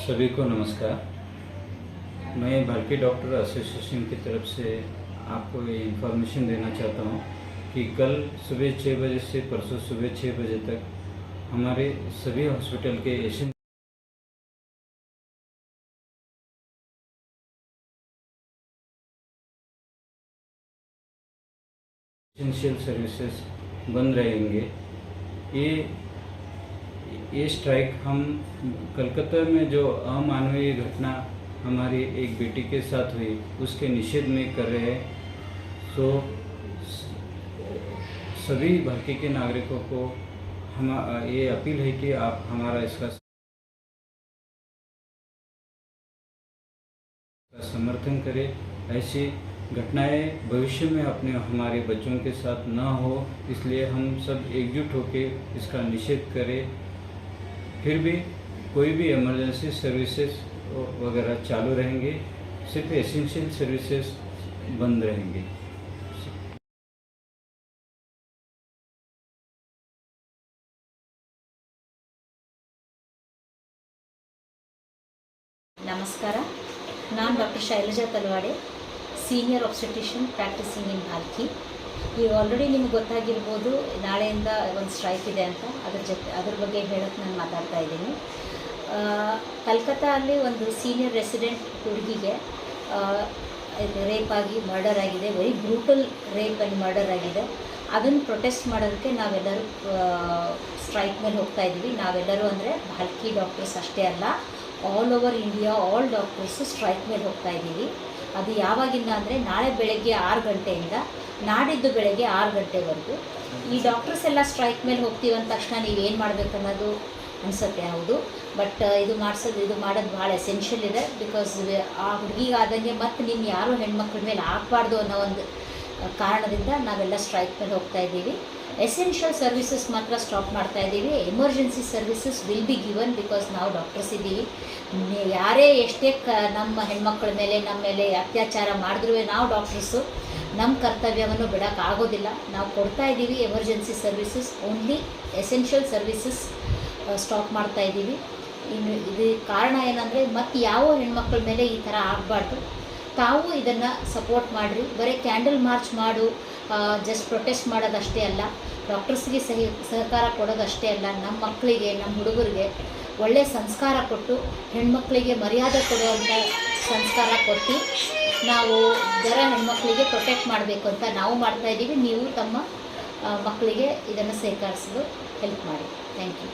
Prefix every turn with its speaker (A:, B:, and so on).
A: सभी को नमस्कार। मैं भारतीय डॉक्टर एसोसिएशन की तरफ़ से आपको ये इन्फॉर्मेशन देना चाहता हूँ कि कल सुबह छः बजे से परसों सुबह छः बजे तक हमारे सभी हॉस्पिटल के एशियन एसेंशियल सर्विसेज़ बंद रहेंगे ये ये स्ट्राइक हम कलकत्ता में जो अमानवीय घटना हमारी एक बेटी के साथ हुई, उसके निषेध में कर रहे हैं। सो, सभी भारतीय के नागरिकों को हम, ये अपील है कि आप हमारा इसका समर्थन करें। ऐसी घटनाएँ भविष्य में अपने, हमारे बच्चों के साथ न हो, इसलिए हम सब एकजुट होकर इसका निषेध करें। फिर भी कोई भी इमरजेंसी सर्विसेज वगैरह चालू रहेंगे सिर्फ एसेंशियल सर्विसेज बंद रहेंगे
B: ನಮಸ್ಕಾರ ನಾನು doctor Shailaja Talawade senior obstetrician practising in Bhalki ಈಗ ಆಲ್ರೆಡಿ ನಿಮ್ಗೆ ಗೊತ್ತಾಗಿರ್ಬೋದು, ನಾಳೆಯಿಂದ ಒಂದು ಸ್ಟ್ರೈಕ್ ಇದೆ ಅಂತ. ಅದ್ರ ಜೊತೆ, ಅದ್ರ ಬಗ್ಗೆ ಹೇಳೋಕ್ಕೆ ನಾನು ಮಾತಾಡ್ತಾ ಇದ್ದೀನಿ. ಕಲ್ಕತ್ತಾ ಅಲ್ಲಿ ಒಂದು ಸೀನಿಯರ್ ರೆಸಿಡೆಂಟ್ ಹುಡುಗಿಗೆ ರೇಪ್ ಆಗಿ ಮರ್ಡರ್ ಆಗಿದೆ very brutal rape and murder ಆಗಿದೆ. ಅದನ್ನು ಪ್ರೊಟೆಸ್ಟ್ ಮಾಡೋದಕ್ಕೆ ನಾವೆಲ್ಲರೂ ಸ್ಟ್ರೈಕ್ ಮೇಲೆ ಹೋಗ್ತಾ ಇದ್ದೀವಿ. ನಾವೆಲ್ಲರೂ ಅಂದರೆ ಭಾಲ್ಕಿ ಡಾಕ್ಟರ್ಸ್ ಅಷ್ಟೇ ಅಲ್ಲ all over India all doctors strike ಮೇಲೆ ಹೋಗ್ತಾ ಇದ್ದೀವಿ. ಅದು ಯಾವಾಗಿಂದ ಅಂದರೆ ನಾಳೆ ಬೆಳಗ್ಗೆ ಆರು ಗಂಟೆಯಿಂದ ನಾಡಿದ್ದು ಬೆಳಗ್ಗೆ ಆರು ಗಂಟೆವರೆಗೂ. ಈ ಡಾಕ್ಟರ್ಸ್ ಎಲ್ಲ ಸ್ಟ್ರೈಕ್ ಮೇಲೆ ಹೋಗ್ತೀವಿ ಅಂದ ತಕ್ಷಣ ನೀವು ಏನು ಮಾಡಬೇಕು ಅನ್ನೋದು ಅನಿಸುತ್ತೆ, ಹೌದು. ಬಟ್ ಇದು ಮಾಡಿಸೋದು, ಇದು ಮಾಡೋದು ಭಾಳ ಎಸೆನ್ಷಿಯಲ್ ಇದೆ ಬಿಕಾಸ್ ಆ ಹುಡುಗಿಗಾದಂಗೆ ಮತ್ತು ನಿಮ್ಮ ಯಾರೂ ಹೆಣ್ಮಕ್ಳ ಮೇಲೆ ಆಗಬಾರ್ದು ಅನ್ನೋ ಒಂದು ಕಾರಣದಿಂದ ನಾವೆಲ್ಲ ಸ್ಟ್ರೈಕ್ ಮೇಲೆ ಹೋಗ್ತಾ ಇದ್ದೀವಿ. ಎಸೆನ್ಷಿಯಲ್ ಸರ್ವಿಸಸ್ ಮಾತ್ರ ಸ್ಟಾಪ್ ಮಾಡ್ತಾ ಇದ್ದೀವಿ emergency services will be given because ನಾವು ಡಾಕ್ಟರ್ಸ್ ಇದ್ದೀವಿ ಯಾರೇ ಎಷ್ಟೇ ಕ, ನಮ್ಮ ಹೆಣ್ಮಕ್ಳ ಮೇಲೆ, ನಮ್ಮ ಮೇಲೆ ಅತ್ಯಾಚಾರ ಮಾಡಿದ್ರೂ ನಾವು ಡಾಕ್ಟರ್ಸು ನಮ್ಮ ಕರ್ತವ್ಯವನ್ನು ಬಿಡೋಕ್ಕಾಗೋದಿಲ್ಲ ನಾವು ಕೊಡ್ತಾ ಇದ್ದೀವಿ emergency services only essential services stop ಮಾಡ್ತಾ ಇದ್ದೀವಿ ಇನ್ನು, ಇದು ಕಾರಣ ಏನಂದರೆ ಮತ್ತು ಯಾವ ಹೆಣ್ಮಕ್ಳ ಮೇಲೆ ಈ ಥರ ಆಗಬಾರ್ದು. ತಾವು ಇದನ್ನು ಸಪೋರ್ಟ್ ಮಾಡಿರಿ. ಬರೀ ಕ್ಯಾಂಡಲ್ ಮಾರ್ಚ್ ಮಾಡು. ಜಸ್ಟ್ ಪ್ರೊಟೆಸ್ಟ್ ಮಾಡೋದಷ್ಟೇ ಅಲ್ಲ. ಡಾಕ್ಟರ್ಸ್ಗೆ ಸಹಿ, ಸಹಕಾರ ಕೊಡೋದಷ್ಟೇ ಅಲ್ಲ. ನಮ್ಮ ಮಕ್ಕಳಿಗೆ ನಮ್ಮ ಹುಡುಗರಿಗೆ ಒಳ್ಳೆಯ ಸಂಸ್ಕಾರ ಕೊಟ್ಟು, ಹೆಣ್ಮಕ್ಳಿಗೆ ಮರ್ಯಾದೆ ಕೊಡುವಂಥ ಸಂಸ್ಕಾರ ಕೊಟ್ಟು ನಾವು ಜರ ಹೆಣ್ಮಕ್ಳಿಗೆ ಪ್ರೊಟೆಕ್ಟ್ ಮಾಡಬೇಕು ಅಂತ ನಾವು ಮಾಡ್ತಾ ಇದ್ದೀವಿ ನೀವು ತಮ್ಮ ಮಕ್ಕಳಿಗೆ ಇದನ್ನು ಸ್ವೀಕರಿಸಲು ಹೆಲ್ಪ್ ಮಾಡಿ. Thank you